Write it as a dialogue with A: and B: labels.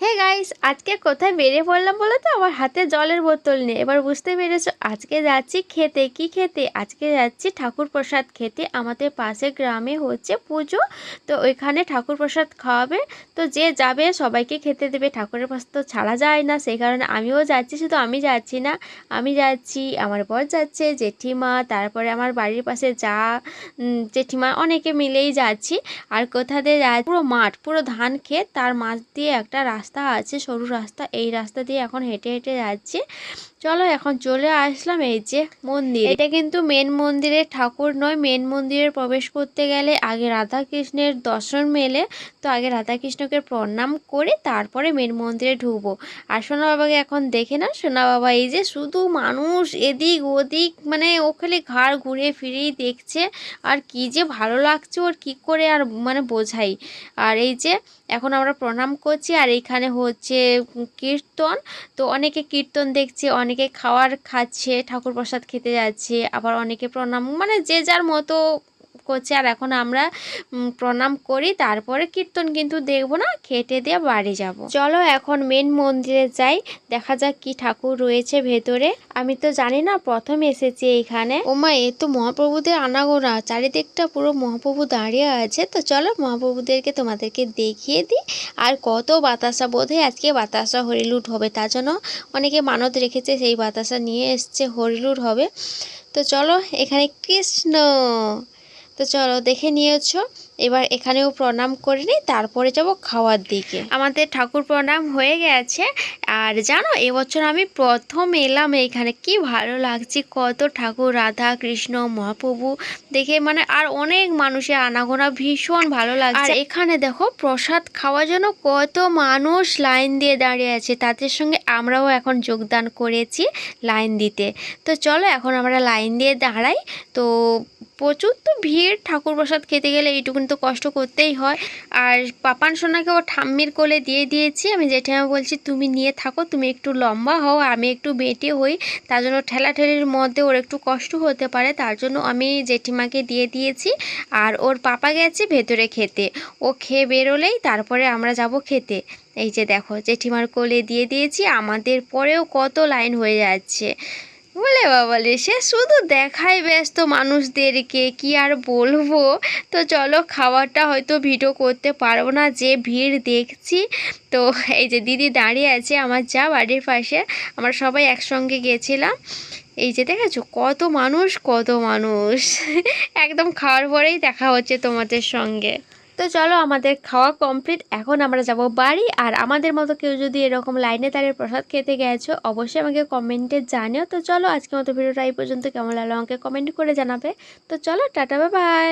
A: Hey guys আজকে কোথায় বেরিয়ে পড়লাম বলো তো? আমার হাতে জলের বোতল নেই। এবার বুঝতে পেরেছ, আজকে যাচ্ছি খেতে। কি খেতে? আজকে যাচ্ছি ঠাকুর প্রসাদ খেতে। আমাদের পাশে গ্রামে হচ্ছে পুজো। তো ওইখানে ঠাকুর প্রসাদ খাওয়াবে। তো যে যাবে সবাইকে খেতে দেবে। ঠাকুরের প্রসাদ তো ছাড়া যায় না। সেই কারণে আমিও যাচ্ছি, শুধু আমি যাচ্ছি না। আমি যাচ্ছি, আমার বর যাচ্ছে, জেঠিমা, তারপরে আমার বাড়ির পাশে যা জেঠিমা অনেকে মিলেই যাচ্ছি। আর কোথা দিয়ে যায় পুরো মাঠ, পুরো ধান ক্ষেত। তার মাঝ দিয়ে একটা রাস্তা আছে, সরু রাস্তা। এই রাস্তা দিয়ে এখন হেঁটে হেঁটে যাচ্ছে। চলো এখন চলে আসলাম এই যে মন্দির। এটা কিন্তু মেন মন্দিরের ঠাকুর নয়, মেন মন্দিরে প্রবেশ করতে গেলে আগে রাধা কৃষ্ণের দর্শন মেলে। তো আগে রাধা কৃষ্ণকে প্রণাম করে তারপরে মেন মন্দিরে ঢুকবো। আর সোনা বাবাকে এখন দেখে না সোনা বাবা এই যে শুধু মানুষ এদিক ওদিক মানে ওখানে ঘাড় ঘুরে ফিরেই দেখছে। আর কি যে ভালো লাগছে ওর, কি করে আর মানে বোঝাই। আর এই যে এখন আমরা প্রণাম করছি আর এইখানে হচ্ছে কীর্তন। তো অনেকে কীর্তন দেখছে, অনেকে খাওয়ার খাচ্ছে, ঠাকুর প্রসাদ খেতে যাচ্ছে, আবার অনেকে প্রণাম মানে যে যার মতো করছে আর এখন আমরা প্রণাম করি, তারপরে কীর্তন কিন্তু দেখব না, খেটে দিয়ে বাড়ি যাব। চলো এখন মেন মন্দিরে যাই, দেখা যাক কি ঠাকুর রয়েছে ভেতরে। আমি তো জানি না, প্রথম এসেছি এইখানে। ওমা, এ তো মহাপ্রভুদের আনাগোনা, চারিদিকটা পুরো মহাপ্রভু দাঁড়িয়ে আছে। তো চলো মহাপ্রভুদেরকে তোমাদেরকে দেখিয়ে দিই, আর কত বাতাসা, বোধহয় আজকে বাতাসা হরিলুট হবে তার জন্য অনেকে মানত রেখেছে, সেই বাতাসা নিয়ে এসছে, হরিলুট হবে। তো চলো, এখানে কৃষ্ণ। তো চলো দেখে নিয়েছো। এবার এখানেও প্রণাম করে নিই তারপরে যাব খাওয়ার দিকে। আমাদের ঠাকুর প্রণাম হয়ে গেছে। আর জানো এবছর আমি প্রথম এলাম এখানে। কি ভালো লাগছে কত ঠাকুর রাধা কৃষ্ণ মহাপ্রভু। দেখে মানে আর অনেক মানুষের আনাগোনা ভীষণ ভালো লাগছে। আর এখানে দেখো প্রসাদ খাওয়ার জন্য কত মানুষ লাইন দিয়ে দাঁড়িয়ে আছে। তাদের সঙ্গে আমরাও এখন যোগদান করেছি লাইন দিতে। তো চলো এখন আমরা লাইন দিয়ে দাঁড়াই। তো প্রচুর তো ভিড় ঠাকুর প্রসাদ খেতে গেলে এইটুকুন তো কষ্ট করতেই হয়। আর পাপান সোনাকে ও ঠাম্মির কোলে দিয়ে দিয়েছি। আমি জেঠিমা বলছি, তুমি নিয়ে থাকো, তুমি একটু লম্বা হও, আমি একটু বেটে হই। তার জন্য ঠেলাঠেলির মধ্যে ওর একটু কষ্ট হতে পারে, তার জন্য আমি জেঠিমাকে দিয়ে দিয়েছি। আর ওর পাপা গেছে ভেতরে খেতে। ও খেয়ে বেরোলেই তারপরে আমরা যাব খেতে। এই যে দেখো, জেঠিমার কোলে দিয়ে দিয়েছি। আমাদের পরেও কত লাইন হয়ে যাচ্ছে। বলে বাবালে সে শুধু দেখায় ব্যস্ত মানুষদেরকে, কি আর বলব? তো চলো খাবারটা হয়তো ভিডিও করতে পারব না, যে ভিড় দেখছি। তো এই যে দিদি দাঁড়িয়ে আছে আমার যা বাড়ির পাশে, আমরা সবাই একসঙ্গে গেছিলাম। এই যে দেখেছ, কত মানুষ কত মানুষ। একদম খাওয়ার পরেই দেখা হচ্ছে তোমাদের সঙ্গে। তো চলো আমাদের খাওয়া কমপ্লিট এখন আমরা যাব বাড়ি। আর আমাদের মতো কেউ যদি এরকম লাইনে দাঁড়িয়ে প্রসাদ খেতে গেছো, অবশ্যই আমাকে কমেন্টে জানিও। তো চলো আজকে মতো ভিডিওটা এই পর্যন্ত। কেমন লাগল আমাকে কমেন্ট করে জানাবে। তো চলো, টাটা বাই